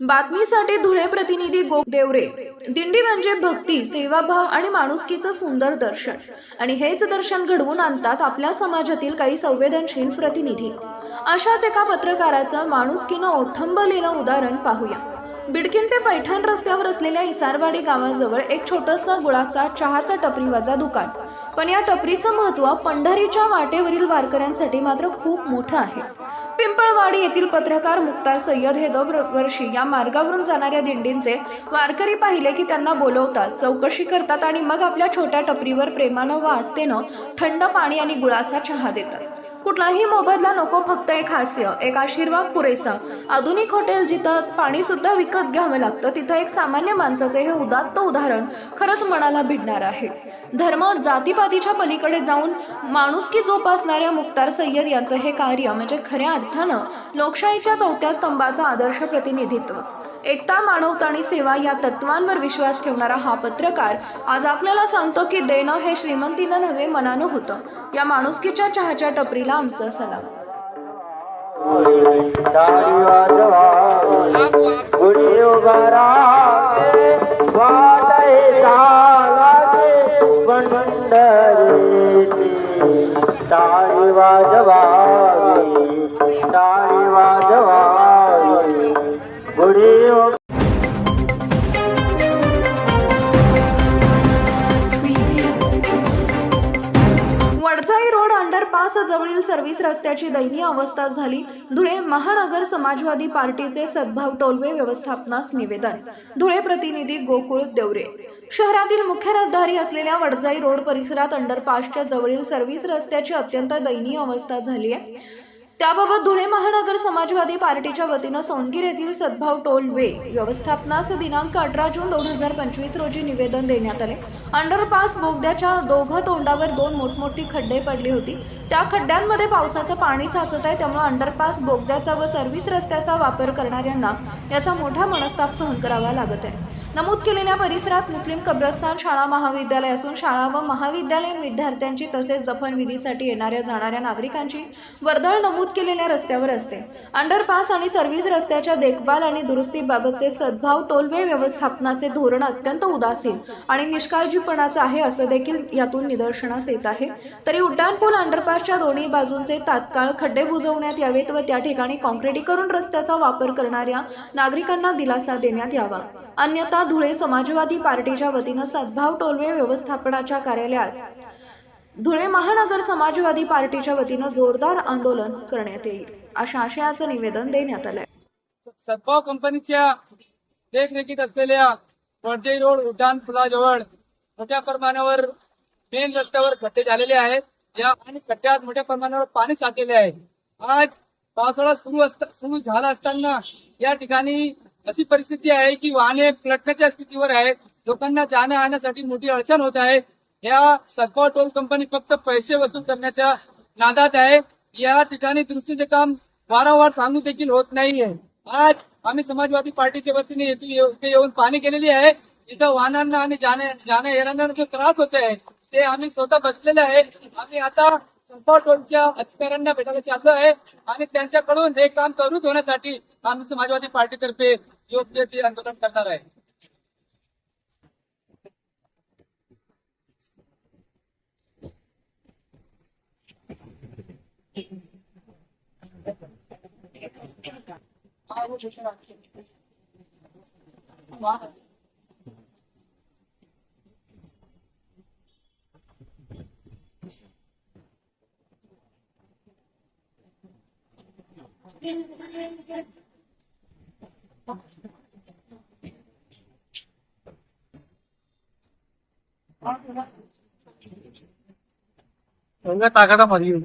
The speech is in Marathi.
बातमीसाठी धुळे प्रतिनिधी गो देवरे. दिंडी म्हणजे भक्ती सेवाभाव आणि माणुसकीचं सुंदर दर्शन. आणि हेच दर्शन घडवून आणतात आपल्या समाजातील काही संवेदनशील प्रतिनिधी. अशाच एका पत्रकाराचं माणुसकीनं ओथंबलेलं उदाहरण पाहूया. बिडकिन ते पैठण रस्त्यावर असलेल्या इसारवाडी गावाजवळ एक छोटंसं गुळाचा चहाचा टपरीवाजा दुकान. पण या टपरीचं महत्त्व पंढरीच्या वाटेवरील वारकऱ्यांसाठी मात्र खूप मोठं आहे. पिंपळवाडी येथील पत्रकार मुक्तार सय्यद हे दरवर्षी या मार्गावरून जाणाऱ्या दिंडींचे वारकरी पाहिले की त्यांना बोलवतात चौकशी करतात आणि मग आपल्या छोट्या टपरीवर प्रेमानं व आस्थेनं थंड पाणी आणि गुळाचा चहा देतात. कुठलाही मोबदला नको फक्त एक हास्य एक आशीर्वाद पुरेसा. आधुनिक हॉटेल जिथं पाणी सुद्धा विकत घ्यावं लागतं तिथं एक सामान्य माणसाचे हे उदात्त उदाहरण खरंच मनाला भिडणार आहे. धर्म जातीपातीच्या पलीकडे जाऊन माणुसकी जोपासणाऱ्या मुक्तार सय्यद यांचं हे कार्य म्हणजे खऱ्या अर्थानं लोकशाहीच्या चौथ्या स्तंभाचं आदर्श प्रतिनिधित्व. एकता मानवता आणि सेवा या तत्वांवर विश्वास ठेवणारा हा पत्रकार आज आपल्याला सांगतो की देणं हे श्रीमंतीनं नव्हे मनानं होतं. या माणुसकीच्या चहाच्या टपरीला आमचं सलाम. टाळी वाजवा. गुढी वडजाई रोड अंडरपास जवळील सर्व्हिस रस्त्याची दयनीय अवस्था झाली. धुळे महानगर समाजवादी पार्टीचे सद्भाव टोलवे व्यवस्थापनास निवेदन. धुळे प्रतिनिधी गोकुळ देवरे. शहरातील मुख्य रहदारी असलेल्या वडजाई रोड परिसरात अंडरपासच्या जवळील सर्व्हिस रस्त्याची अत्यंत दयनीय अवस्था झाली आहे. त्याबाबत धुळे महानगर समाजवादी पार्टीच्या वतीनं सोनगीर येथील सद्भाव टोल वे व्यवस्थापनास दिनांक अठरा जून दोन हजार पंचवीस रोजी निवेदन देण्यात आले. अंडरपास बोगद्याच्या दोघं तोंडावर दोन मोठमोठी खड्डे पडली होती. त्या खड्ड्यांमध्ये पावसाचं पाणी साचत आहे त्यामुळे अंडरपास बोगद्याचा व सर्व्हिस रस्त्याचा वापर करणाऱ्यांना याचा मोठा मनस्ताप सहन करावा लागत आहे. नमूद केलेल्या परिसरात मुस्लिम कब्रस्तान शाळा महाविद्यालय असून शाळा व महाविद्यालयीन विद्यार्थ्यांची तसेच दफनविधीसाठी येणाऱ्या जाणाऱ्या नागरिकांची वर्दळ नमूद केलेल्या रस्त्यावर असते. अंडरपास आणि सर्व्हिस रस्त्याच्या देखभाल आणि दुरुस्तीबाबतचे सद्भाव टोलवे व्यवस्थापनाचे धोरण अत्यंत उदासीन आणि निष्काळजीपणाचं आहे असं देखील यातून निदर्शनास येत आहे. तरी उड्डाणपूल अंडरपासच्या दोन्ही बाजूंचे तात्काळ खड्डे बुजवण्यात यावेत व त्या ठिकाणी कॉन्क्रिटीकरण रस्त्याचा वापर करणाऱ्या नागरिकांना दिलासा देण्यात यावा. अन्यथा धुळे समाजवादी पार्टीच्या वतीनं सद्भाव टोलवे व्यवस्थापनाच्या कार्यालयात. धुळे महानगर समाजवादी पार्टीच्या वतीनं जोरदार आंदोलन करण्यात येईल. अशा आशयाचं निवेदन देण्यात आलंय. सद्भाव कंपनीच्या देखरेखीत असलेल्या पडदे रोड उड्डाण पुलाजवळ मोठ्या प्रमाणावर मेन रस्त्यावर खड्डे झालेले आहेत. या आणि खड्ड्यात मोठ्या प्रमाणावर पाणी साचलेले आहे. आज पावसाळा सुरू असता सुरू झाला असताना या ठिकाणी अशी परिस्थिती आहे की वाहने प्लटकाच्या स्थितीवर आहे लोकांना जाण्या आणण्यासाठी मोठी अडचण होत आहे. या सद्भाव टोल कंपनी फक्त पैसे वसूल करण्याच्या नादात आहे. या ठिकाणी दुरुस्तीचे काम वारंवार सांगून देखील होत नाहीये. आज आम्ही समाजवादी पार्टीच्या वतीने येथे इथे येऊन पाणी केलेली आहे. इथं वाहनांना आणि जाण्या जाण्या येणाऱ्यांना जो त्रास होत आहे ते आम्ही स्वतः बसलेले आहे. आम्ही आता सद्भाव टोलच्या अधिकाऱ्यांना भेटायला चाललो आहे आणि त्यांच्याकडून हे काम करून होण्यासाठी आम्ही समाजवादी पार्टीतर्फे योग्य ते आंदोलन करणार आहे. টাকাটা মারিয়ে